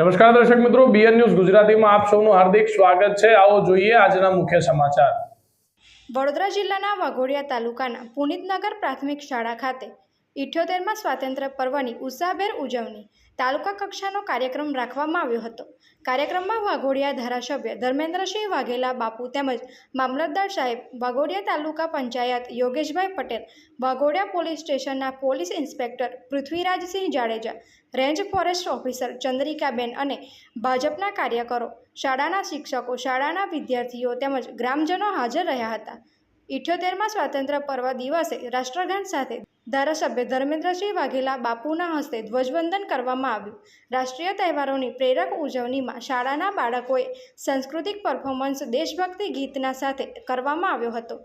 નમસ્કાર દર્શક મિત્રો બીએન ન્યૂઝ ગુજરાતીમાં આપ સૌનું હાર્દિક સ્વાગત છે. આવો જોઈએ આજના મુખ્ય સમાચાર. વડોદરા જિલ્લાના વાઘોડિયા તાલુકાના પુનિતનગર પ્રાથમિક શાળા ખાતે ઇઠ્યોતેરમાં સ્વાતંત્ર્ય પર્વની ઉત્સાહભેર ઉજવણી તાલુકા કક્ષાનો કાર્યક્રમ રાખવામાં આવ્યો હતો. કાર્યક્રમમાં વાઘોડિયા ધારાસભ્ય ધર્મેન્દ્રસિંહ વાઘેલા, બાપુ તેમજ મામલતદાર સાહેબ વાઘોડિયા તાલુકા પંચાયત યોગેશભાઈ પટેલ, વાઘોડિયા પોલીસ સ્ટેશનના police inspector Prithvirajsinh Jadeja, range forest officer Chandrikaben અને ભાજપના કાર્યકરો, શાળાના શિક્ષકો, શાળાના વિદ્યાર્થીઓ તેમજ ગ્રામજનો હાજર રહ્યા હતા. ઇઠ્યોતેરમાં સ્વાતંત્ર્ય પર્વ દિવસે રાષ્ટ્રગાન સાથે ધારાસભ્ય ધર્મેન્દ્રસિંહ વાઘેલા બાપુના હસ્તે ધ્વજવંદન કરવામાં આવ્યું. રાષ્ટ્રીય તહેવારોની પ્રેરક ઉજવણીમાં શાળાના બાળકોએ સાંસ્કૃતિક પરફોર્મન્સ દેશભક્તિ ગીતના સાથે કરવામાં આવ્યો હતો.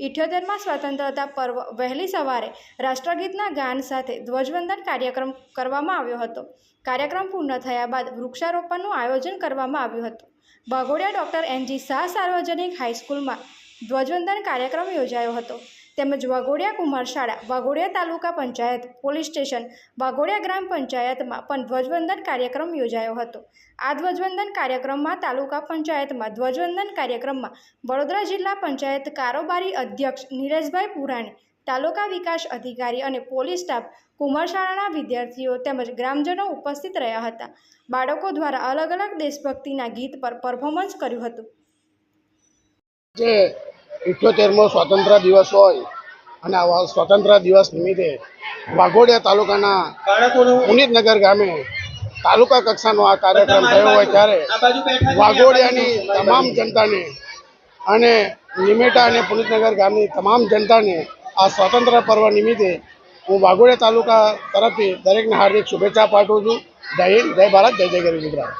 ઇઠ્યોતેરમાં સ્વતંત્રતા પર્વ. વહેલી સવારે રાષ્ટ્રગીતના ગાન સાથે ધ્વજવંદન કાર્યક્રમ કરવામાં આવ્યો હતો. કાર્યક્રમ પૂર્ણ થયા બાદ વૃક્ષારોપણનું આયોજન કરવામાં આવ્યું હતું. વાઘોડિયા ડૉક્ટર એનજી શાહ સાર્વજનિક હાઈસ્કૂલમાં ધ્વજવંદન કાર્યક્રમ યોજાયો હતો. તેમજ વાઘોડિયા કુમાર શાળા વાઘોડિયા તાલુકા પંચાયત, પોલીસ સ્ટેશન, વાઘોડિયા ગ્રામ પંચાયતમાં પણ ધ્વજવંદન કાર્યક્રમ યોજાયો હતો. આ ધ્વજવંદન કાર્યક્રમમાં તાલુકા પંચાયતમાં ધ્વજવંદન કાર્યક્રમમાં વડોદરા જિલ્લા પંચાયત કારોબારી અધ્યક્ષ નીરજભાઈ પુરાણી, તાલુકા વિકાસ અધિકારી અને પોલીસ સ્ટાફ કુમાર શાળાના વિદ્યાર્થીઓ તેમજ ગ્રામજનો ઉપસ્થિત રહ્યા હતા. બાળકો દ્વારા અલગ અલગ દેશભક્તિના ગીત પર પરફોર્મન્સ કર્યું હતું. જે ઇઠ્યોતેરમો સ્વતંત્ર દિવસ હોય અને આવા સ્વતંત્ર દિવસ નિમિત્તે વાઘોડિયા તાલુકાના પુનિતનગર ગામે તાલુકા કક્ષાનો આ કાર્યક્રમ થયો હોય ત્યારે વાઘોડિયાની તમામ જનતાને અને નિમેટા અને પુનિતનગર ગામની તમામ જનતાને આ સ્વતંત્ર પર્વ નિમિત્તે હું વાઘોડિયા તાલુકા તરફથી દરેકને હાર્દિક શુભેચ્છા પાઠવું છું. જય હિન્દ, જય ભારત, જય જય ગરી ગુજરાત.